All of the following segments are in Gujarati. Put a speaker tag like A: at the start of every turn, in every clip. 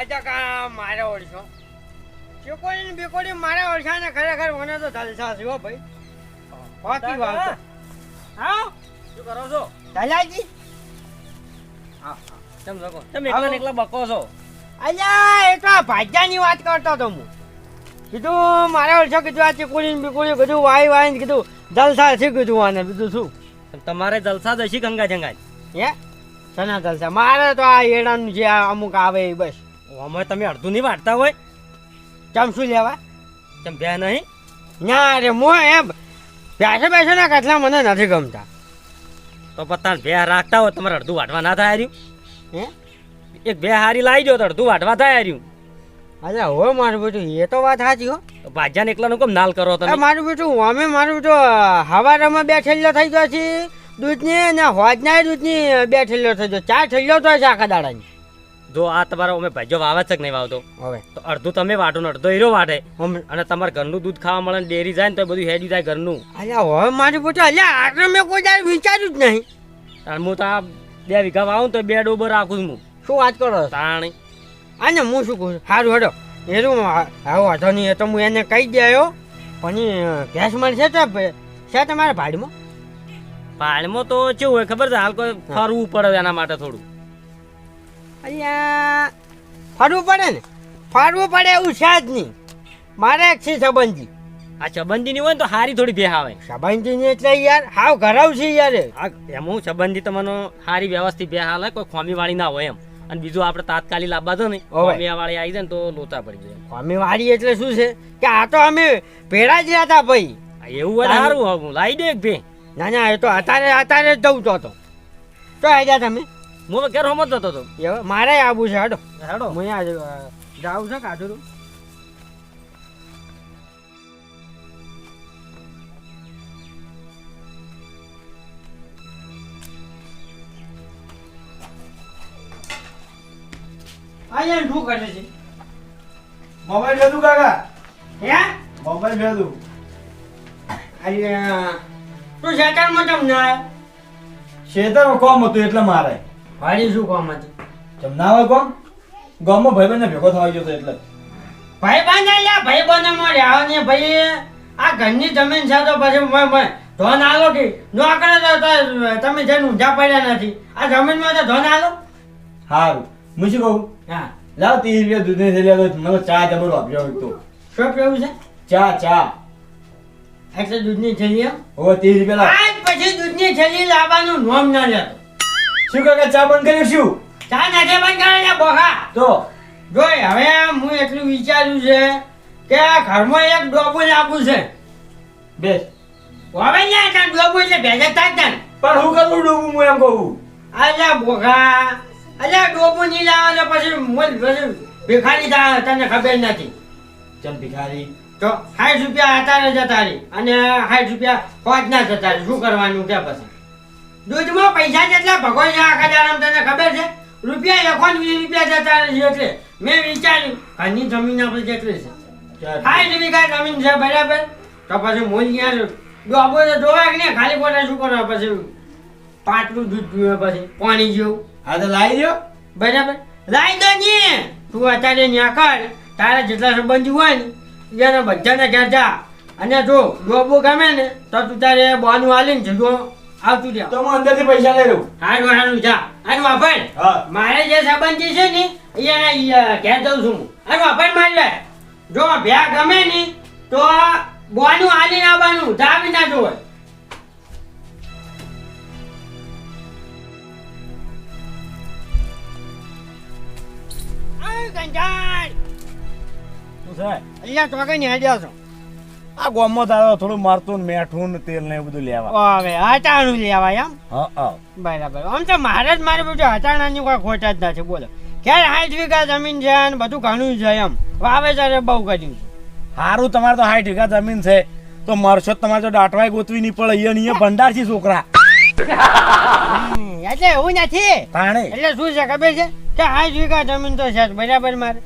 A: અચ્છા મારે ઓળખો ચીકોડી ને બીકોડી મારે ઓળખા ને ખરેખર મને તો જલસા છે હો ભાઈ. બાકી વાત હા?
B: શું કરો છો? કેમ શકો તમે એકલા ને એકલા બકો છો?
A: અલ્યા એ તો આ ભાજ્યાની વાત કરતો તો હું. કીધું મારે ઓળખો કીધું આ ચીકોડી ને બીકોડી બધું વાય વાય ને કીધું જલસા છે કીધું આને. બીજું શું?
B: તમારે જલસા જ હશે ગંગા જંગા
A: હે? સના જલસા? મારે તો આ એડાનું જે અમુક આવે એ બસ.
B: અમે તમે અડધું નહીં વાટતા હોય.
A: ચમ શું લેવા?
B: કેમ બે નહીં?
A: ના રે મો એમ. બેસે બેસે ના કેટલા મને નથી ગમતા.
B: તો પત્તા બે રાખતા હોય તમારે અડધું વાટવા ના થાય રહ્યું.
A: હે?
B: એક બે હારી લાવી દો તો અડધું વાટવા થાય રહ્યું.
A: અરે હો મારું બેટું એ તો વાત સાચી હો.
B: ભાજ્યાને એકલાનું કેમ નાલ કરો તમે?
A: મારું બેટું અમે મારું બેટું હવારમાં બે ઠેલ્લો થઈ ગયો છે દૂધની અને હોજના દૂધની બે છેલ્લો થઈ ગયો. ચાર ઠેલ્લો તો છે આખા દાડાની.
B: જો આ તમારો અમે ભાજ્યો વાવે છે કે નહીં વાવતો?
A: હવે
B: તો અડધું તમે વાટો ને અડધો હીરો વાટે. અને તમારે ઘરનું દૂધ ખાવા મળે ને ડેરી જાય ને તો બધું હેડી જાય ઘરનું.
A: અલ્યા હવે મારું બેટું અલ્યા આટલે મેં કોઈ દાડે વિચાર્યું જ નહીં.
B: તાણ હું તો આ બે વીઘા વાવું તો બે ડોબર રાખું છું
A: શું વાત કરો?
B: તાણી.
A: આને હું શું કહું? સારું હેડો. એનું આવો વાંધો નહીં એ તો હું એને કહી દે પણ ગેસ મળશે તો છે તમારા ભાડમાં?
B: ભાડમાં તો કેવું હોય ખબર છે? હાલ કોઈ ફરવું પડે એના માટે થોડું.
A: અહીંયા ફરવું પડે ને? ફરવું પડે એવું છે જ નહીં. મારે એક છે સંબંધી.
B: આ સંબંધીની હોય ને તો હારી થોડી ભેહ આવે
A: સંબંધીની એટલે યાર હાવ ઘરાવ છે યાર એમ
B: આ એમાં હું સંબંધી તમને હારી વ્યવસ્થિત ભેહ હાલે કોઈ ખોમી વાળી ના હોય એમ. અને બીજું આપણે તાત્કાલિક લાવવા દો ને
A: હોવે.
B: ખોમી વાળી આવી જાય ને તો લોચા પડી જાય
A: ખોમી વાળી એટલે શું છે? કે આ તો અમે ભેળા જ રહ્યા હતા ભાઈ.
B: એવું હોય સારું હું લાવી દે એક ભે.
A: ના ના એ તો અત્યારે અત્યારે જ જવું તો. તો આવી આવ્યા તમે.
B: હું તો ઘેર હોમ જ જતો હતો
A: મારે આવવું છે હડો.
B: હાડો.
A: હું અહીંયા જાઉં છે કાઢું તું અહીંયા શું કરે છે?
C: મોબાઈલ ભેદું કાકા.
A: હે?
C: મોબાઈલ ભેદું.
A: અરે તું શેતાનમાં કેમ ના આવ્યો?
C: કોમ હતું એટલે મારે.
A: વાળી શું કોમ હતું?
C: કેમ ના હોય કોમ? ગામમાં ભાઈબંધને ભેગો થવા ગયો એટલે.
A: ભાઈ બંધ લ્યા ભાઈ બંધમાં રહ્યા ને ભાઈ આ ઘરની જમીન છે તો પછી ધોન આલો કે? નો કરે તો તમે જઈને ઊંઝા પડ્યા નથી. આ જમીનમાં તો ધોન આલો?
C: સારું હું શું કહું?
A: હા.
C: લાવ ત્રીસ રૂપિયા દૂધની થેલી મને ચા જબર વાપર્યો તો.
A: શું પીવું છે?
C: ચા ચા.
A: એટલે દૂધની થેલી
C: હવે ત્રીસ રૂપિયા
A: આજ પછી દૂધની થેલી લાવવાનું નોમ ના લેતો.
C: શું કાકા ચા બંધ કર્યું શું?
A: ચા નથી બંધ કરે ને બોખા
C: તો?
A: જોઈ હવે હું એટલું વિચાર્યું છે કે આ ઘરમાં એક ડોબો લાવવું છે.
C: બેસ
A: હવે ને ત્યાં ડોબો એટલે ભેગા થાય ત્યાં
C: પણ હું કરું ડોબું હું એમ કહું?
A: અલ્યા બોખા અલ્યા ડોબો નહીં લાવે પછી મોલ પછી ભિખારી થાય તને ખબર નથી.
C: ચમ ભિખારી?
A: તો સાઠ રૂપિયા અત્યારે જતા રહી અને સાઠ રૂપિયા પાંચ ના જતા શું કરવાનું કે પછી? દૂધમાં પૈસા જેટલા ભગવાન છે આખા દાડામાં તને ખબર છે? રૂપિયા એકોન વીસ રૂપિયા જતા રહે છે એટલે. મેં વિચાર્યું ઘરની જમીન આપણે કેટલી છે. સાઠ વીઘા જમીન. છે બરાબર? તો પછી મોલ ક્યાં ડોબો તો જોવા નહીં? ખાલી પોતા શું કરવા પછી? પાતળું દૂધ પીવે પછી પાણી જેવું.
C: હા તો લાવી દો
A: બરાબર? લાવી દો ને. તું અત્યારે ન્યા કર. તારા જેટલા સંબંધી હોય ને એને બધાને ઘેર જા. અને જો ડોબો ગમે ને તો તું તારે બોનું હાલીને જજો. આવતું રહ્યા
C: તો હું અંદરથી પૈસા લઈ લઉં.
A: હારું હારું જા. અને વાપર. મારે જે સંબંધી છે ને એને ઘેર જઉં છું હું. વાપર મારી લે. જો ભ્યા ગમે ને તો બોનું હાલીને આવવાનું જાવી ના જોવે. કંટાળ
C: શું છે
A: અહીંયા તો કઈ હેડ્યા છો.
C: આ ગામમાં તારો થોડું મારતું ને મેઠું ને તેલ ને એ બધું લેવા.
A: હવે હટાણું લેવાય એમ?
C: હા હા.
A: બરાબર. આમ તો મારે જ મારે બધું હટાણાની કોઈ ખોટ જ નથી બોલો. ક્યારે સાઠ વીઘા જમીન છે ને બધું ઘણું છે એમ? વાવેતર બહુ કર્યું છે.
C: સારું તમારે તો સાઠ વીઘા જમીન છે. તો મરશો તમારે તો દાટવાય ગોતવી નહીં પડે અહીંયા અહીંયા ભંડાર છે છોકરા.
A: એટલે એવું નથી. એટલે શું છે ખબર છે? કે સાઠ વીઘા જમીન તો છે બરાબર મારે.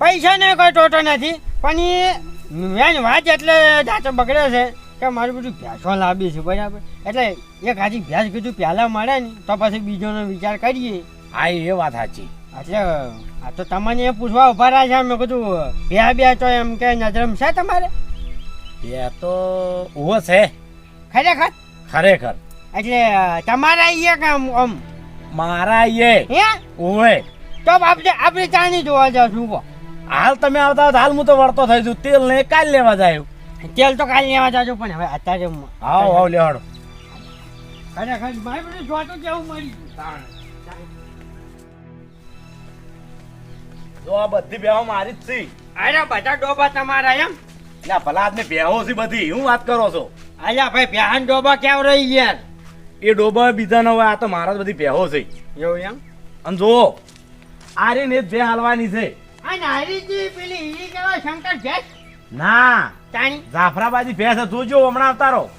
A: પૈસા ને કોઈ ટોટો નથી પણ એ મેન વાત એટલે જાતો બગડે છે કે મારું બધું ભેંસો લાવી છે બરાબર? એટલે એક હાજી ભેંસ કીધું પહેલાં મળે ને તો પછી બીજોનો વિચાર કરીએ.
C: હા એ વાત સાચી.
A: એટલે આ તો તમને એ પૂછવા ઊભા રહ્યા છે મેં કીધું બે બે તો એમ કે નજરમ છે તમારે?
C: એ તો ઊભો છે.
A: ખરેખર?
C: ખરેખર.
A: એટલે તમારા અહીંયા કે આમ
C: મારા એ
A: હે?
C: ઓવે
A: તો આપણે આપણે ચાની જોવા જાવ છું
C: હાલ તમે આવતા હાલ હું તો વળતો થઈ જઉં. તેલ ને કાલ લેવા જાય.
A: તેલ તો કાલ લેવા જાજો પણ હવે અત્યારે
C: આવો આવો લેવાડો.
A: ખરેખર મારે બધું જોતું કેવું મળી
C: જો આ બધી બેહો મારી જ છે.
A: અરે બધા ડોબા તમારા એમ?
C: એટલે ભલા આદમી બેહો છે બધી. હું વાત કરો છો?
A: અલ્યા ભાઈ પ્યાન ડોબા કેમ રહી યાર
C: એ ડોબા બીજા ન હોય આ તો મારા જ બધી બેહો છે.
A: એવું એમ?
C: અને જો આ રે ને જ હાલવાની છે.
A: આ નારીજી પેલી ઈ કેવા શંકર ભેસ
C: ના.
A: તાણી?
C: જાફરાબાદી ભેંસ છે. જો હમણાં અવતારો.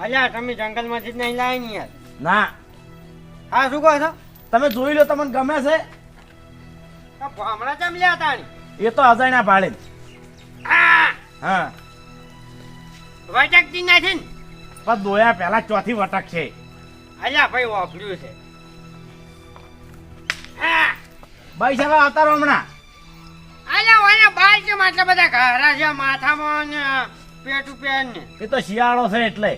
A: અલ્યા તમે જંગલમાંથી જ નહીં લાવી ને યાર.
C: ના.
A: હા શું કહો છો?
C: તમે જોઈ લો તમને ગમે છે?
A: હમણાં કેમ લ્યા તાણી?
C: એ તો અજાણ્યા.
A: આ
C: હા.
A: વટકતી નથી ને?
C: પણ દોયા પહેલા ચોથી વટક છે.
A: અલ્યા ભાઈ વાપર્યું છે. આ
C: ભાઈ સાહેબ આવતારો હમણાં.
A: અલ્યા ઓને બાલ કેમ આટલા બધા ઘારા છે માથામાં ને પેટ ઉપર ને.
C: એ તો શિયાળો છે એટલે.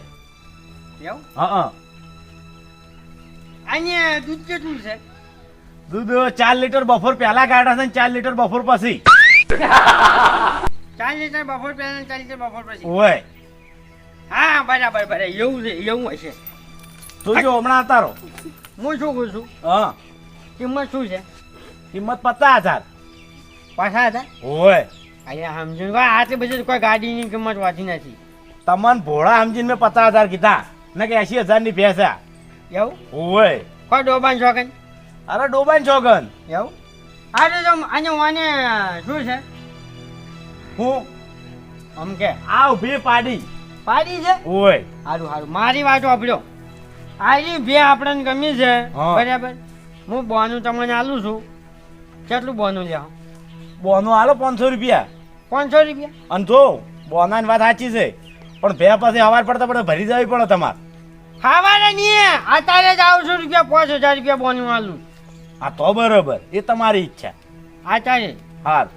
A: એવું?
C: હા
A: અહીંયા દૂધ કેટલું છે?
C: દૂધ ચાર લીટર બફોર પહેલા કાઢા છે ને ચાર લીટર બફોર પછી.
A: ચાર લીટર બફોર પહેલા ચાર લીટર બફોર પછી.
C: હોય
A: હા બરાબર બરાબર. એવું છે એવું હશે.
C: જોજો હમણાં અતારો
A: હું શું કહું છું?
C: હા.
A: કિંમત શું છે?
C: કિંમત પચાસ હજાર.
A: પાછા હતા?
C: ઓય.
A: અહીંયા સમજણ કોઈ આટલી બધી કોઈ ગાડીની કિંમત વાંચી નથી.
C: તમને ભોળા સમજીને મેં પચાસ હજાર કીધા. ને કે એસી હજારની ભેંસ
A: એવું?
C: ઓય.
A: કોઈ ડોબાન છોકન
C: અરે ડોબાન છોકન
A: એવું? હા તો અને વાને શું છે?
C: હું?
A: આમ કે?
C: આ ઊભી પાડી.
A: પાડી છે?
C: ઓય.
A: સારું સારું મારી વાત વાપર્યો આની બે આપણને ગમી છે. બરાબર? હું બોનું તમને આલું છું. કેટલું બોનું લ્યો?
C: બોનો હાલો પાંચસો રૂપિયા.
A: પાંચસો રૂપિયા?
C: અને જો બોનાની વાત સાચી છે. પણ ભે પાસે હવાર પડતા પડે ભરી જવી પડે તમારે.
A: હવારે નહીં અત્યારે જ આવશો રૂપિયા પાંચ હજાર રૂપિયા બોનું આલું.
C: હા તો બરોબર એ તમારી ઈચ્છા.
A: અત્યારે?
C: હાલ.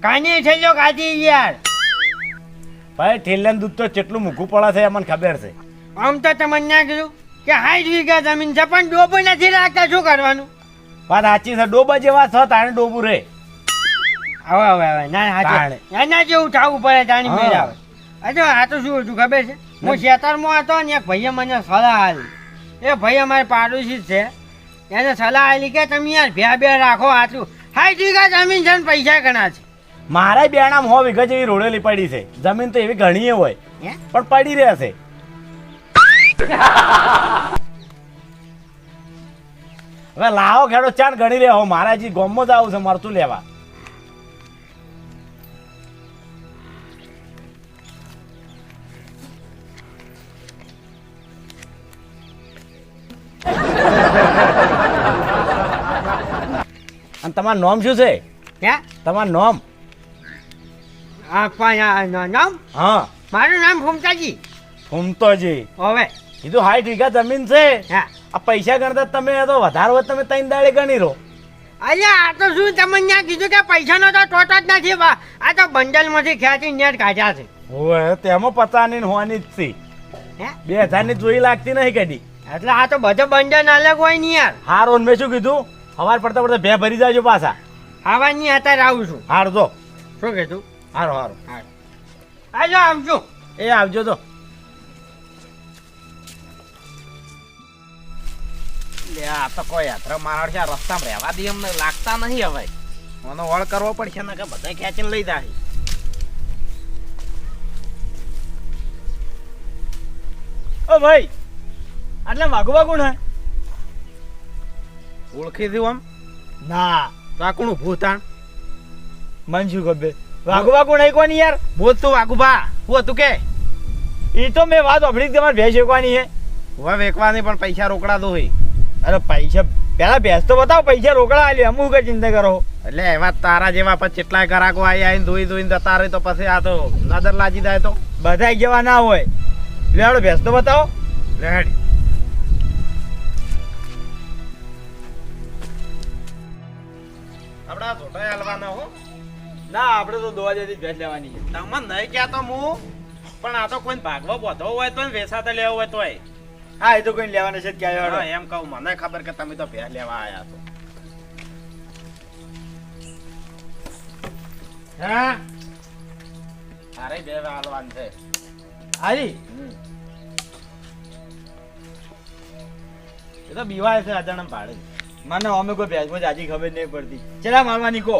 A: કાની લો કાઢી યાર.
C: ભાઈ ઠેલાનું દૂધ તો કેટલું મૂકું પડે છે એ મને ખબર છે.
A: આમ તો તમને ના કીધું કે સાઠ વીઘા જમીન છે પણ ડોબો નથી રાખતા શું કરવાનું?
C: વાત સાચી છે ડોબા જેવા છ તાણે ડોબું રે.
A: હવે હવે હવે ના. હાચે એના જેવું થવું પડે તાણી. મેળ આવે. અચ્છા આ તો શું હતું ખબર છે? હું શેતરમાં હતો ને એક ભાઈએ મને સલાહ આલી એ ભાઈ અમારે પાડોશી જ છે. એને સલાહ આપી કે તમે યાર ભ્યા બે રાખો આટલું ઠીક વીઘા જમીન છે ને પૈસા ઘણા છે.
C: મારા બેણામ હો વિગત જેવી રોડેલી પડી છે. જમીન તો એવી ઘણી હોય? પણ પડી રહેશે હવે લાવો ખેડો ચાર ગણી લેવો મારા જી ગોમમાં જ આવું છે મરતું લેવા? અને તમારું નામ શું છે?
A: હે
C: તમારું નામ?
A: નામ?
C: હા.
A: મારું નામ ફૂમતાજી
C: ફૂમતોજી
A: હવે.
C: કીધું સાઠ વીઘા જમીન છે.
A: હા.
C: આ પૈસા ગણતા તમે તો વધારે તમે ત્રણ દાડે ગણી રહો.
A: અલ્યા આ તો શું તમને ત્યાં કીધું કે પૈસાનો તો ટોટ જ નથી બા. આ તો બંડલમાંથી ખેંચી નેટ કાઢ્યા છે.
C: હોય તેમાં પચાની ને હોવાની જ છે.
A: હે?
C: બે હજારની જોઈ લાગતી નહીં કદી.
A: એટલે આ તો બધો બંડલ અલગ હોય ને યાર.
C: હારો ને મેં શું કીધું? હવાર પડતા પડતા બે ભરી જાજો પાછા.
A: ખાવાની અત્યારે આવું છું.
C: હાર જો.
A: શું કીધું?
C: હારો હારો.
A: હાલો આવજો
C: એ આવજો તો
D: લે આ તો કોઈ યાત્રા મારા છે રસ્તામાં રહેવા દે અમને લાગતા નહીં હવે. મને વળ કરવો પડશે ને કે બધા ખેંચીને લઈ જાય
C: ઓ ભાઈ આટલે વાગુ વાગુ ને
D: ઓળખી દઉં આમ?
C: ના.
D: તો ભૂતાણ
C: મન શું વાગુ વાગુ નહીં કોની યાર?
D: બોલ તું વાગુભા હું હતું કે?
C: એ તો મેં વાત અભડી તમારે ભેજ વેકવાની છે
D: હવે વેકવાની પણ પૈસા રોકડા દો હોય
C: અરે પૈસા પેલા ભેંસ તો બતાવો પૈસા રોકડા આલી અમુક ચિંતા કરો.
D: એટલે એવા તારા જેવા પછી કેટલા ગ્રાહકો આવી આવીને ધોઈ ધોઈને જતા રહે તો પછી આ તો નદર લાજી જાય તો.
C: બધા જેવા ના હોય. લેડો ભેંસ તો બતાવો.
D: લેડ દોડા છોટા હાલવાના હો.
C: ના આપણે તો દોવા જતી ભેંસ લેવાની છે.
D: તમને નહીં કહેતો હું પણ આ તો કોઈ ભાગવા બોધો હોય તો વેસાતા લેવો હોય તોય.
C: હા એ તો કોઈ લેવાના છે જ ક્યાં
D: હા, એમ કહું મને ખબર કે તમે તો ભેર લેવા આયા છો.
C: હા?
D: અરે બે હાલવાન છે.
C: હારી?
D: એ તો બીવાય છે અજાણમ ભાડે.
C: મને અમે કોઈ ભેંસમાં જાજી ખબર નહીં પડતી. ચલા મારવાની કો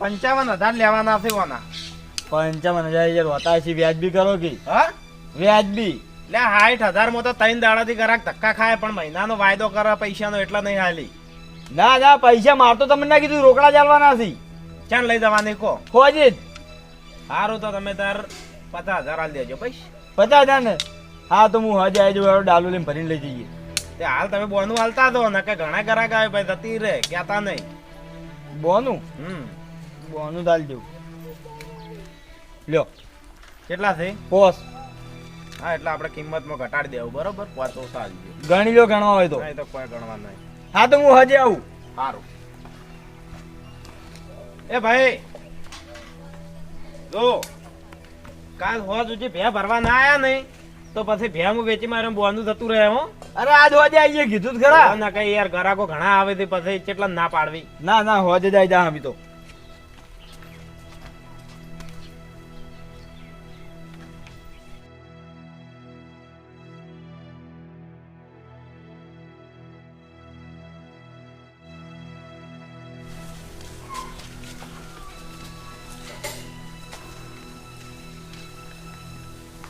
D: પંચાવન હજાર લેવાના છે કોના
C: પંચાવન હજાર હોતા છે વ્યાજબી કરો કે?
D: હા?
C: વ્યાજબી.
D: લે સાઠ હજારમાં તો ત્રણ દાડાથી ગરાક ધક્કા ખાય પણ મહિનાનો વાયદો કરે પૈસાનો એટલા નહીં હાલી.
C: ના ના પૈસા મારતો તમને ના કીધું રોકડા ચાલવાના છે.
D: ચાલ લઈ જવાની કો
C: ખોજી
D: સારું તો તમે તાર પચાસ હજાર હાલ દેજો પૈસા.
C: પચાસ હજાર ને? હા તો હું હજ આવી જાઉં ડાલુ લઈને ભરીને લઈ જઈએ.
D: તે હાલ તમે બોનું હાલતા દો ને કે ઘણા ગરાક આવે ભાઈ જતી રે કહેતા નહીં.
C: બોનું?
D: હમ.
C: બોનું દાલ દેવું લ્યો.
D: કેટલા છે?
C: પોસ.
D: હા એટલે આપણે કિંમતમાં ઘટાડી દેવું બરોબર? પાંચસો સાલ
C: ગણી લો ગણવા હોય તો.
D: તો કોઈ ગણવા નહીં.
C: હા તો હું હજે આવું.
D: સારું એ ભાઈ જો કાલ હોજ સુધી ભે ભરવા ના આયા નહીં તો પછી ભે હું વેચી મારે બોનું થતું રહે હો.
C: અરે આજ હોજે આવીએ કીધું જ ખરા.
D: ના કઈ યાર ઘરાકો ઘણા આવે તે પછી કેટલા ના પાડવી.
C: ના ના હોજે જાય જા અમે તો.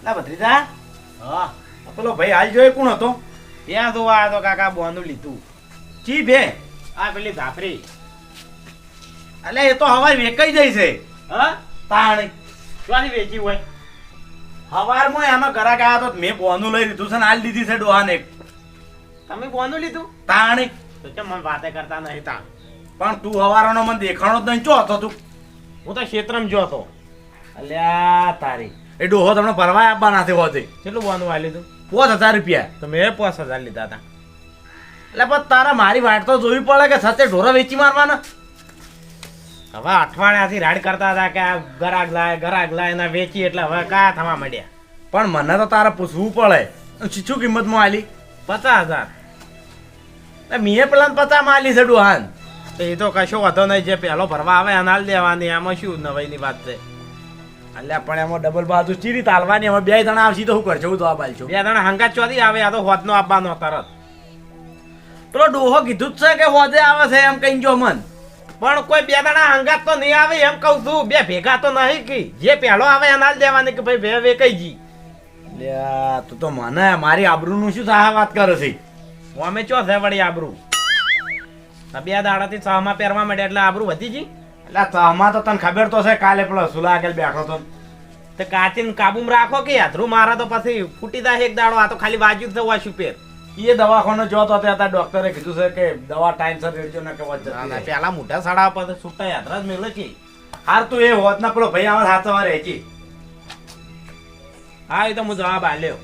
D: ના ભત્રીજા?
C: હા.
D: પેલો ભાઈ હાલ જોઈ કોણ હતો? ત્યાં તો આ તો કાકા બોનું લીધું.
C: ચી ભે.
D: આ પેલી ધાફરી
C: અલે એ તો હવાર વેકાઈ જાય છે.
D: હા?
C: તાણ.
D: ક્યાંની વેચી હોય?
C: હવારમાં એમાં ઘરાક આવ્યા તો મેં બોનું લઈ લીધું છે ને હાલ દીધી છે ડોહાને
D: તમે બોનું લીધું?
C: તાણ.
D: તો કેમ મને વાતે કરતા નહીં તા
C: પણ તું હવારનો મને દેખાણો જ નહીં ચો હતો તું.
D: હું તો ક્ષેત્રમાં જો હતો.
C: અલ્યા તારી. એ ડોહો તમને ભરવા આપવાના છે હોતી
D: કેટલું બોનું આ લીધું?
C: પાંચ હજાર રૂપિયા.
D: તો મેં પાંચ હજાર લીધા હતા.
C: એટલે પણ તારા મારી વાટ તો જોવી પડે કે સતે ઢોરા વેચી મારવાના?
D: હવે અઠવાડિયાથી રાડ કરતા હતા કે આ ગરાક લાય ગરાક લાય એના વેચી એટલે હવે કયા થવા માંડ્યા.
C: પણ મને તો તારે પૂછવું પડે. શું કિંમતમાં આલી?
D: પચાસ હજાર.
C: મીએ મેં પેલા પચાસમાં આલી છે ડોહાન.
D: તો એ તો કશો વધો નહીં જે પહેલો ભરવા આવે એના દેવાની આમાં શું નવાઈની વાત છે?
C: અલ્યા પણ એમાં ડબલ બાજુ ચીરી તાલવાની હવે બે જણા આવશે તો શું કરશે? હું તો આ બાલ છું
D: બે જણા હંગાત ચોથી આવે આ તો હોદનો આપવાનો તરત.
C: પેલો ડોહો કીધું જ છે કે હોદે આવે છે એમ કઈ જો મન.
D: પણ કોઈ બે દાણા હંગાત તો નહીં આવે એમ કહું છું. બે ભેગા તો નહીં કે. જે પહેલો આવે અનાલ દેવાની કે ભાઈ બે વેકાઈ જી.
C: લ્યા તું તો મને મારી આબરૂનું શું સાહા વાત કરે છે?
D: અમે ચો છે વળી આબરૂ? બે દાડાથી સહમાં પહેરવા માંડ્યા એટલે આબરૂ વધી જી.
C: એટલે તમા તો તને ખબર તો છે કાલે પેલો સુલા આગળ બેઠો તો.
D: તો કાચીને કાબુમાં રાખો કે હાથરું મારા તો પછી ફૂટી જાય એક દાડો આ તો ખાલી બાજુ જ શું પેર?
C: એ દવાખાનો જોતો તો ત્યાં ડોક્ટરે કીધું છે કે દવા ટાઈમસર રેડજો ને કે વચ્ચે
D: પેલા મોટા સાડા પર છૂટા યાત્રા જ મેલે છે.
C: હાર તું એ હોત ના પેલો ભાઈ આવે હાથ રહે છે
D: હા એ તો હું જવાબ આલ્યો.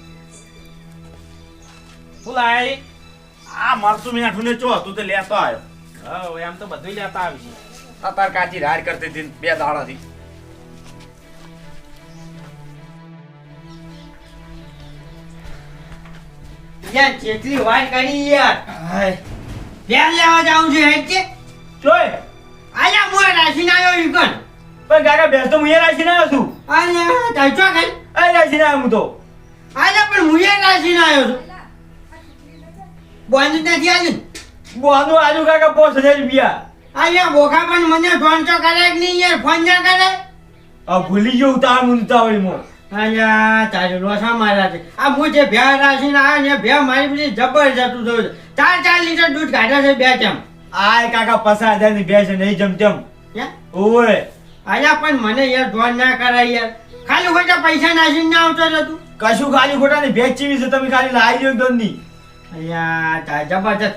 D: ફુલાઈ
C: આ મેં મીઠું ને ચો તું તે લેતો આવ્યો.
D: હા એમ તો બધું લેતા આવી
C: આ તાર કાચી રાડ કરતી હતી બે દાડાથી.
A: યાર કેટલી વાત કરી યાર.
C: હાય.
A: ધ્યાન લેવા જાઉં છું હેડ છે
C: ચોય
A: આયા મોય રાશિ ના આવ્યો ઈકન
C: પણ કાકા બેસ તો રાખીને આવ્યો છું.
A: આયા કઈ
C: એ રાખીને આવ્યો હું તો.
A: આયા પણ મુયે રાશિ ના આવ્યો છું. બોંધ નથી આવ્યું
C: બોનું આજુ કાકા પોસ હજાર રૂપિયા.
A: આયા બોખા પણ મને ફોન તો કરે કે નહીં યાર? ફોન ના કરે?
C: આ ભૂલી ગયો ઉતાવળ હું ઉતાવળીમાં
A: અહીંયા તારે લોસા મારા છે. આ હું જે ભ્યા રાશિ ના આવ્યો ને ભ્યા મારી બધી જબરજસ્ત થયું છે. ચાર ચાર લીટર દૂધ કાઢે છે બે ચમ.
C: આય કાકા પસાર હજારની ભેંસ છે નહીં જમજમ
A: યા
C: ઓય
A: અહીંયા પણ મને યાર ફોન ના કરાય યાર. ખાલી ખોટા પૈસા નાખીને ના આવતો હતો તું.
C: કશું ખાલી ખોટા ની ભેજ ચીવી છે તમે ખાલી લાવી દો
A: એકદમની અહીંયા જબરજસ્ત.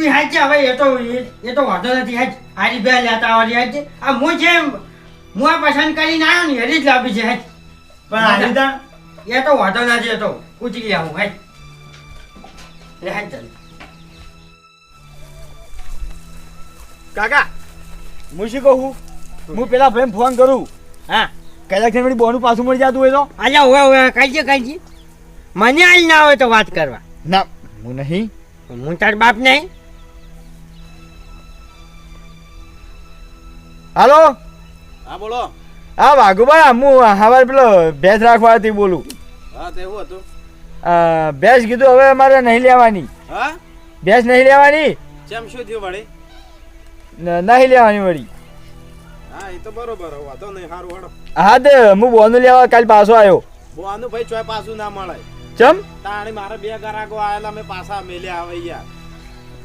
A: તું હાચ હવે એ તો એ- તો વાંધો નથી હાચ હારી બે લેતા આવડી હાચ. આ હું છે હું આ પસંદ કરીને આવ્યો ને હરી જ લાવી છે હાચ.
C: પણ હારી
A: એ તો વાંધો નથી એ તો ઉચકી આવું હાચ. લે હાચ ચાલ
D: કાકા
C: હું શું કહું? હું પેલા ભાઈને ફોન કરું.
A: હા.
C: કદાચ વળી બોનું પાછું મળી જતું હોય તો?
A: અલ્યા હવે હવે કાંઈ કહીજે મને હાલ ના હોય તો વાત કરવા.
C: ના હું નહીં.
A: હું તાર બાપ નહીં?
C: હાલો?
D: હા બોલો.
C: હા વાઘુભાઈ હું હવે પેલો ભેંસ રાખવાથી બોલું.
D: હા તે એવું હતું?
C: ભેંસ કીધું હવે અમારે નહીં લેવાની.
D: હા?
C: ભેંસ નહીં લેવાની?
D: કેમ શું થયું વળી?
C: નહીં લેવાની વળી.
D: હા એ તો બરોબર વાંધો નહીં સારું હડો
C: હા તે હું બોનું લેવા કાલ પાછો આવ્યો.
D: બોવાનું ભાઈ ચોય પાછું ના મળે.
C: ચમ?
D: તાણી મારે બે ગ્રાહકો આવેલા મેં પાછા મેલ્યા આવે યાર.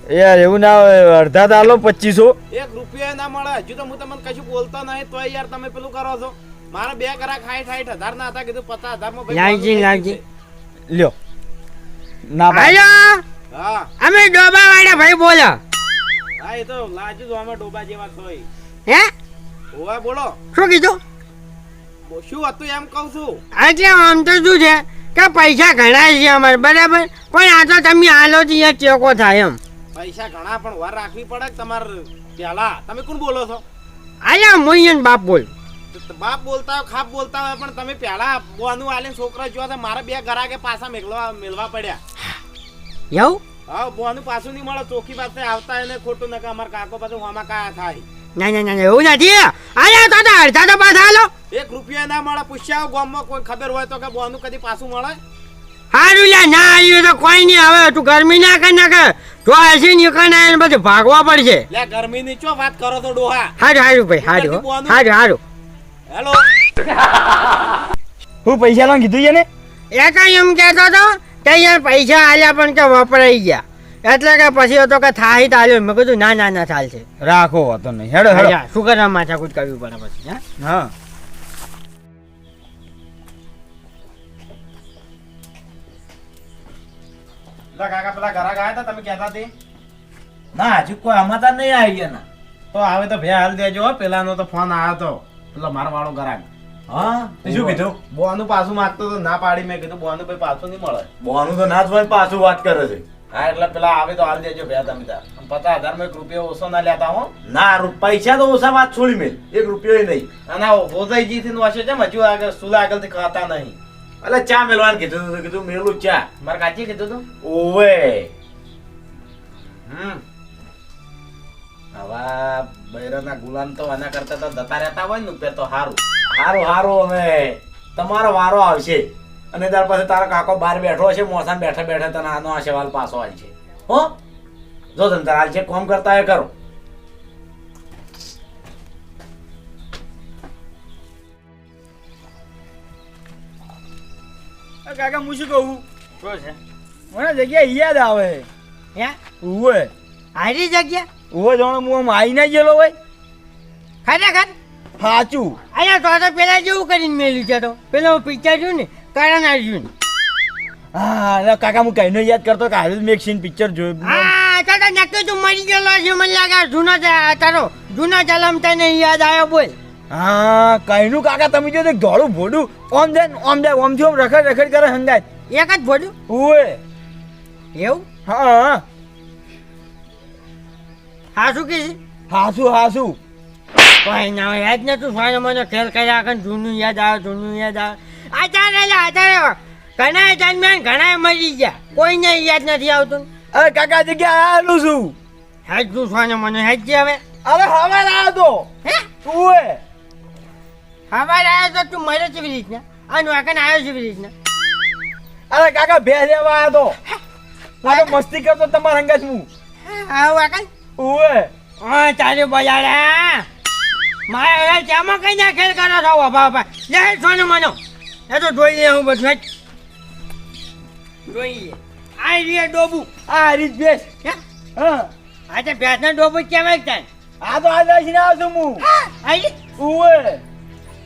C: યાર એવું ના હોય અડધા તાલો પચીસો.
D: એક રૂપિયા ના મળે. હજુ તો હું તમને કશું બોલતો નહીં તો યાર તમે પેલું કરો છો. મારે બે ગ્રાહક સાઠ સાઠ હજાર ના હતા કીધું પચાસ હજારમાં
A: લાવજી, લાવજી.
C: લ્યો. ના
A: ભાઈ
D: હા.
A: અમે ડોબા વાળા ભાઈ બોલો.
D: હા એ તો લાજુ જો અમે ડોબા જેવા કોઈ
A: હે?
D: ઓય બોલો.
A: શું કીધું?
D: શું હતું એમ કહું છું?
A: એટલે આમ તો શું છે કે પૈસા ઘણા છે અમારે બરાબર? પણ આ તો તમે આલો જ અહીંયા ચેકો થાય એમ.
D: પૈસા ઘણા પણ વાર રાખવી પડે તમાર તમારે પેલા. તમે કોણ બોલો છો?
A: આયા અહીંયા બાપ બોલ.
D: બાપ બોલતા હોય ખાપ બોલતા હોય પણ તમે પેલા બોનું આલે છોકરા જોવા તો મારે બે ગ્રાહકે પાછા મેળવા મેળવા પડ્યા.
A: યવ
D: હા બોનું પાછું નહીં મળે ચોખ્ખી પાસે આવતા એને ખોટું નકા અમાર કાકો પાછું હોમાં કાયા થાય.
A: ના ના ના ના, એવું નથી. આયા તો તો અડધા તો પાછા આલો
D: એક રૂપિયા ના મળે પૂછ્યા આવો ગામમાં કોઈ ખબર હોય તો કે બોનું કદી પાછું મળે.
A: હારું લ્યા ના આવ્યું તો કોઈ નહીં. હવે તું ગરમી ના કર ના કર તો એસી નીકળ ને પછી ભાગવા પડશે.
D: લે ગરમીની ચો વાત કરો તો ડોહા?
A: હારું હારું ભાઈ હારું હો. હારું હારું.
D: હેલો?
C: હું પૈસા લાવ કીધું છે ને
A: એ કઈ એમ કહેતો હતો કે અહીંયા પૈસા આલ્યા પણ કે વપરાઈ ગયા. એટલે કે પછી હતો કે થાહી તાલ્યો મેં કીધું ના ના ના ચાલશે.
C: રાખો હતો નહીં. હેડો હેડો.
A: શું કરવા માથાકૂટ કરવી પડે પછી હા.
D: પેલા કાકા પેલા ઘરા ગયા હતા તમે કહેતા તે?
C: ના હજુ કોઈ અમાતા નહીં આવી ગયા
D: તો આવે તો ભે હાલ દેજો હો. પેલાનો તો ફોન આવ્યો તો. પેલો મારો વાળો ઘરાક
C: હા? શું કીધું?
D: બોનું પાછું માંગતો તો ના પાડી મેં કીધું બોનું ભાઈ પાછું નહીં મળે.
C: બોનું તો ના જ હોય પાછું વાત કરે છે.
D: હા એટલે પેલા આવે તો હાલ દેજો ભે તમે ત્યાં. પચાસ હજારમાં એક રૂપિયો ઓછો ના લેતા હો.
C: ના પૈસા તો ઓછા વાત છોડી મેં એક રૂપિયો નહીં.
D: અને હોજાઈજી થી વાસે છે હજુ આગળ સુલા આગળથી ખાતા નહીં.
C: એટલે ચા મેલવાનું કીધું તું કીધું મેલું ચા.
D: મારે કાચી કીધું તું?
C: ઓવે.
D: હમ. હવે બૈરાના ગુલામ તો આના કરતા તો દતા રહેતા હોય ને ઉપર તો સારું
C: હારું હારો હવે. તમારો વારો આવશે. અને ત્યાર પછી તારો કાકો બહાર બેઠો હશે મોસામાં બેઠા બેઠા તને આનો આ સવાલ પાછો આવશે હો? જો તમે તાર છે કોમ કરતા હોય કરો. કાકા હું શું કહું?
A: શું છે.
C: મને જગ્યા યાદ આવે.
A: હે?
C: ઉવે.
A: હારી જગ્યા?
C: ઉવે જાણો હું આમ આઈ ના ગયેલો હોય.
A: ખરેખર?
C: સાચું
A: અહીંયા તો તો પેલા જેવું કરીને મેલ્યું છે તો. પેલો પિક્ચર જોયું ને કરણ અર્જુન
C: હા કાકા હું કહીને યાદ કરતો કે હાલ મેં સીન પિક્ચર જોયું.
A: હા તો નક્કી તું મરી ગયેલો છે મને લાગે જૂનો તારો જૂનો જલમ તને યાદ આવ્યો બોલ.
C: હા કઈનું કાકા તમે જો ધોળું ભોડું ઓમ જાય ને ઓમ જાય ઓમ જો રખડ રખડ કરે હંગાય.
A: એક જ ભોડું?
C: ઉવે.
A: એવું?
C: હા.
A: હાસુ કે
C: હાસુ હાસુ.
A: કોઈ ના યાદ ન તું સ્વાય મને ખેલ કર્યા કન જૂનું યાદ આવે જૂનું યાદ આવે. આચારે આચારે ઘણા જન્મ્યા ને ઘણા મરી ગયા. કોઈને યાદ નથી આવતું.
C: અરે કાકા જગ્યા આલું છું?
A: હેજ તું સ્વાય મને હેજ હવે.
C: અરે હવે આવ્યો તો
A: હે?
C: ઉવે.
A: સવારે આવ્યો તો તું મરે કેવી રીતના અને વાકન આવ્યો કેવી રીતના
C: અરે કાકા ભે લેવા આવ્યો તો. મારે મસ્તી કરતો તમારા હંગાત હું.
A: હા વાકન.
C: ઓએ
A: હા ચાલ્યો બજાડા મારે હવે ચામાં કઈ ના ખેલ કરો છો બાબા બાબા લે સોનું મનો. એ તો જોઈ લે હું બધું જોઈ લે. આ રીએ ડોબુ.
C: આ રીત ભેસ.
A: હે?
C: હા.
A: આ તો ને ડોબુ કેમ કહેવાય
C: આ તો આજે આવીને આવ્યો છું હું.
A: આઈ
C: ઉવે.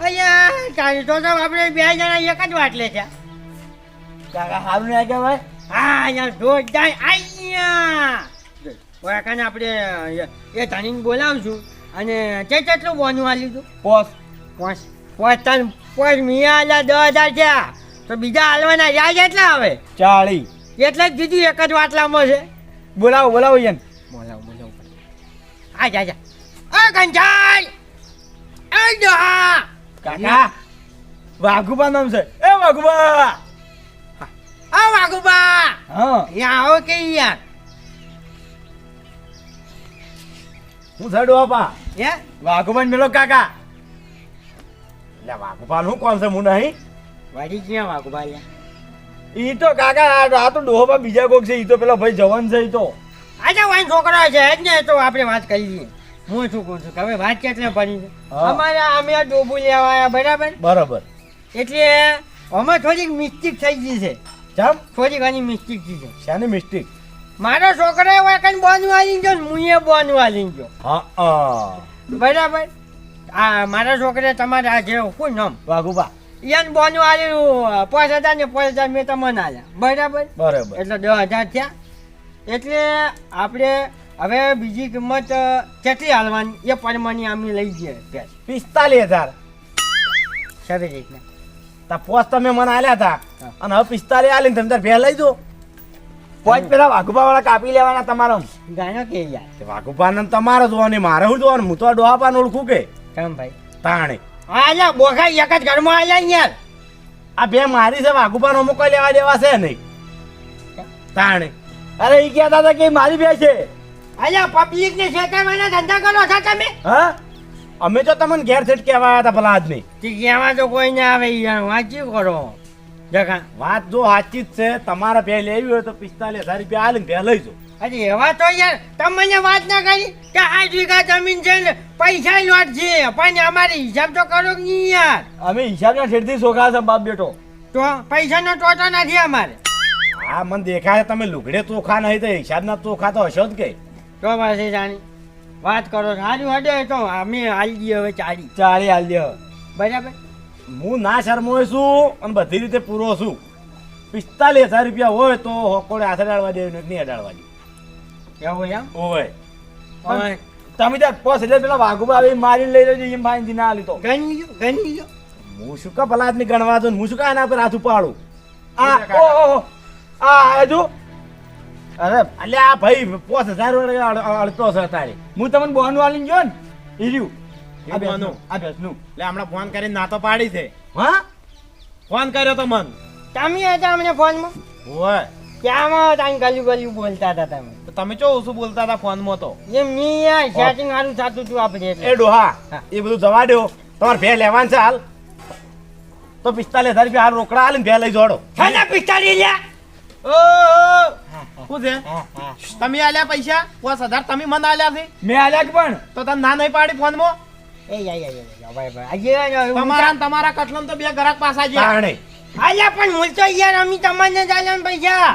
A: અહીંયા ચાલી તો આપણે બે જણા એક જ વાટલે છે.
C: કાકા સારું ના કહેવાય?
A: હા અહીંયા જોર જાય અહીંયા. ઓય કાને આપણે એ- ધણીને બોલાવશું અને તે કેટલું બોનું આલ્યું હતું
C: પોસ.
A: પોસ. પોસ તન પોસ મિયા આલ્યા દસ હજાર થયા તો બીજા હાલવાના યાદ એટલા આવે?
C: ચાળી.
A: એટલે જ કીધું એક જ વાટલામાં છે.
C: બોલાવો બોલાવો યન
A: બોલાવો બોલાવો. આ જા જા. કંચાઈ એ ડોહા
C: કાકા વાઘુબા નામ છે. એ વાઘુબા!
A: આ વાઘુબા!
C: હા.
A: અહીંયા આવો કે યાર
C: હું છે આપા.
A: હે?
C: વાઘુબા મેલો કાકા. એટલે વાઘુબા નું કોણ છે? હું નહીં.
A: વાડી ક્યાં વાઘુબા યા
C: ઈ તો કાકા આ તો ડોહા બીજા કોક છે. ઈ તો પેલો ભાઈ જવાન છે ઈ તો.
A: આજે વાન છોકરા છે જ ને તો આપણે વાત કરી. લઈએ હું શું કહું છું કે હવે વાત કેટલે પડી. અમારે અમે આ ડોબુ લેવા આવ્યા બરાબર?
C: બરાબર.
A: એટલે અમે થોડીક મિસ્ટેક થઈ ગઈ છે.
C: ચમ
A: થોડીક ઘણી મિસ્ટેક થઈ છે.
C: શાની મિસ્ટેક
A: મારા છોકરો એવો કઈ બોનવા લઈ ગયો ને મુએ બોનવા લઈ ગયો
C: હા.
A: બરાબર? આ મારા છોકરે તમારે આ જે શું નામ?
C: વાઘુબા.
A: એને બોનવા આલ્યું પાંચ હજાર ને પાંચ હજાર મેં તમને આલ્યા. બરાબર?
C: બરાબર.
A: એટલે દસ હજાર થયા. એટલે આપણે હવે બીજી કિંમત કેટલી હાલવાની? એ પરમાની અમે લઈ જઈએ ભેંસ
C: પિસ્તાલીસ હજાર.
A: સારી રીતના.
C: તા પોસ તમે મને આલ્યા હતા અને હવે પિસ્તાલીસ આલીને તમે તાર ભે લઈ દો પોચ પેલા વાઘુબા વાળા કાપી લેવાના તમારો
A: ગાણો કે યાર?
C: વાઘુબા ને તમારો જોવાની મારે શું જોવાનું? હું તો ડોહાપા ઓળખું કે?
A: કેમ ભાઈ?
C: તાણે.
A: આયા બોખા એક જ ઘરમાં આયા યાર.
C: આ બે મારી છે વાઘુબા નો મોકો લેવા દેવા છે નહીં. તાણે. અરે એ કહેતા હતા કે મારી બે છે.
A: આલ્યા પબ્લિક ને શેકાવાના ધંધા કરો છો તમે?
C: હા? અમે તો તમને ઘેર સેટ કહેવા હતા ભલા આદમી
A: તે કહેવા તો કોઈ ના આવે યાર વાંચ્યું કરો? જગા
C: વાત જો સાચી જ છે. તમારે બે લેવી હોય તો પિસ્તાલીસ હજાર રૂપિયા આલીને બે લઈ જો.
A: અરે એવા તો યાર તમને વાત ના કરી કે આઠ વીઘા જમીન છે ને પૈસા લોટ છે. પણ અમારે હિસાબ તો કરો કે નહીં યાર?
C: અમે હિસાબના છેડથી સોખા છે બાપ બેટો.
A: તો પૈસાનો ટોટો નથી અમારે.
C: હા મને દેખાય તમે લુગડે ચોખા નહીં તો હિસાબના ચોખા તો હશો જ કે.
A: તો પાસે જાણી. વાત કરો સારું હડે તો અમે હાલી દઈએ હવે ચાલી.
C: ચાલી હાલ દે
A: બરાબર?
C: હું ના શરમોય છું અને બધી રીતે પૂરો છું. પિસ્તાલીસ હજાર રૂપિયા હોય તો હોકોડે હાથે અડાડવા દે નહીં અડાડવા દે
A: એવું એમ?
C: ઓય તમે ત્યાં પોસ હજાર પેલા વાઘુબા આવી મારી લઈ લેજો એમ ફાઈન ના લીધો
A: ગણી ગયો ગણી ગયો.
C: હું શું કા ભલા ગણવા દો હું શું કા એના પર હાથ ઉપાડું? આ ઓ ઓ, ઓ આ આ જો. અરે અલ્યા આ ભાઈ પોસ હજાર અડતો છે તારે. હું તમને બોન વાલીને જો ને ઈ રહ્યું
D: એ
C: આ બેસનું, આ બેસનું.
D: એટલે હમણાં ફોન કરીને ના તો પાડી છે.
C: હા?
D: ફોન કર્યો તો મન.
A: તમે હતા અમને ફોનમાં?
D: ઓય
A: ક્યાંમાં તાઈ ગલ્યું ગલ્યું બોલતા હતા તમે.
D: તો તમે ચો શું બોલતા હતા ફોનમાં તો?
A: એમ નહીં યાર સેટિંગ સારું થતું હતું આપણે એટલે.
C: એ ડોહા
A: હા.
C: એ બધું જવા દો. તમારે ભે લેવાન છે હાલ. તો પિસ્તાલીસ હજાર રૂપિયા હાલ રોકડા હાલ ભે લઈ જોડો
A: ખાના પિસ્તાળી લ્યા
D: ઓ શું છે?
A: હા, હા.
D: તમે આલ્યા પૈસા? પાંચ હજાર તમે મને આલ્યા છે?
C: મેં આલ્યા કે પણ?
D: તો તમે ના નહીં પાડી
A: ભાઈ આજે
D: તમારા ને તમારા કટલમ તો બે ગ્રાહક પાસા ગયા
C: તાણે.
A: આલ્યા પણ હું તો યાર અમે તમને જ આલ્યા ને પૈસા.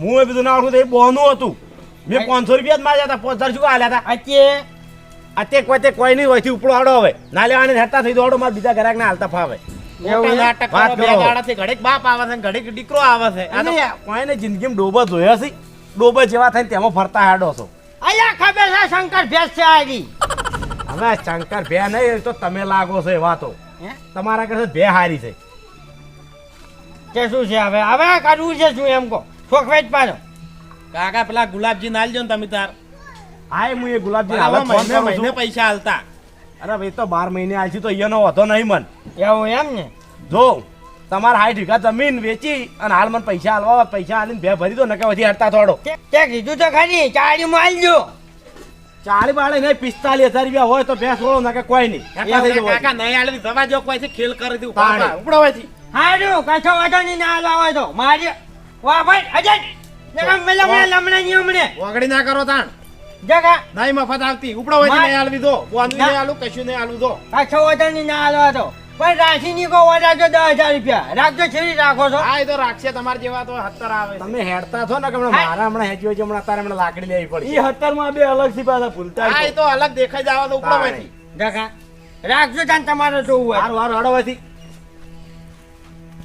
C: હું એ બધું ના ઓળખું તો એ બોનું હતું. મેં પાંચસો રૂપિયા જ માર્યા હતા પાંચ હજાર શું આલ્યા હતા?
A: અત્યે
C: અત્યારે કોઈ તે કોઈ નહીં હોયથી ઉપડો આડો હવે. ના લેવાને હેરતા થઈ દોડો મારા બીજા ગ્રાહક ને હાલતા ફાવે.
D: ઘડીક બાપ આવે છે ઘડીક દીકરો આવે છે.
C: અને કોઈને જિંદગીમાં ડોબા જોયા છે? ડોબા જેવા થઈને તેમાં ફરતા હાડો છો.
A: અહીંયા ખબર છે શંકર ભેસ છે આરી
C: હવે શંકર ભે નહીં તો તમે લાગો છો એવા વાતો.
A: હે?
C: તમારા કરતા ભે હારી છે.
A: કે શું છે હવે? હવે કરવું છે શું એમ કહો? છોકરે જ પાછો
D: કાકા પેલા ગુલાબજી ના આલજો ને તમે તાર.
C: હા હું એ ગુલાબજી
D: મહિને મહિને પૈસા હાલતા
C: અરે ભાઈ તો બાર મહિને આલছি તો અહીંયાનો વધો નહીં મન.
A: એવું એમ ને?
C: જો તમારે હાઈ ઢીકા જમીન વેચી અને હાલ મને પૈસા હાલવા પૈસા હાલીને બે ભરી દો ને કે પછી હડતા થોડો.
A: તે કીધું તો ખાલી? ચાળી માં આલજો
C: ચાળી બાળે નહીં પિસ્તાલીસ હજાર રૂપિયા હોય તો ભેંસ વળો ને કોઈ નહીં.
D: કાકા નહીં આલે દવા જો કોઈ છે ખેલ કરી દઉં.
C: તાણે.
D: ઉપડો હોયથી
A: હારું કશો વાંધો નહીં ના હાલવા હોય તો. મારી વાહ ભાઈ અજય! મેં લમણે લમણે ની હમણે.
D: વગડી ના કરો તાણ.
A: જગા
D: નહીં મફત આવતી. ઉપડો નહીં દો. કશું નહીં આલું દો
A: કશો વાંધો નહીં ના હાલવા તો પણ રાખી ની કહો રાખજો દસ હજાર રૂપિયા. રાખજો છેડી રાખો છો.
D: હા એ તો રાખશે તમારા જેવા તો હત્તર આવે
C: તમે હેડતા છો ને કે હમણાં મારા હમણાં હેચ્યો છે હમણાં તારે હમણાં લાકડી લેવી પડી એ હત્તરમાં બે અલગથી પાછા ભૂલતા
D: હા એ તો અલગ દેખાઈ જવા તો ઉપડો
C: તાણે.
D: હોયથી
A: રાખજો તાન તમારે જોવું હોય.
C: હારું હારું હડવાથી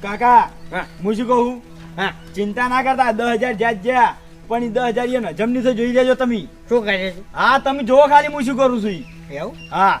C: કાકા
A: હા.
C: શું કહું?
A: હા.
C: ચિંતા ના કરતા દસ હજાર જ્યાં જ્યાં. પણ ઈ દસ હજાર એ જમની તો જોઈ લેજો તમે.
A: શું કરે છે?
C: હા તમે જોવો ખાલી હું શું કરું છું
A: એવું?
C: હા.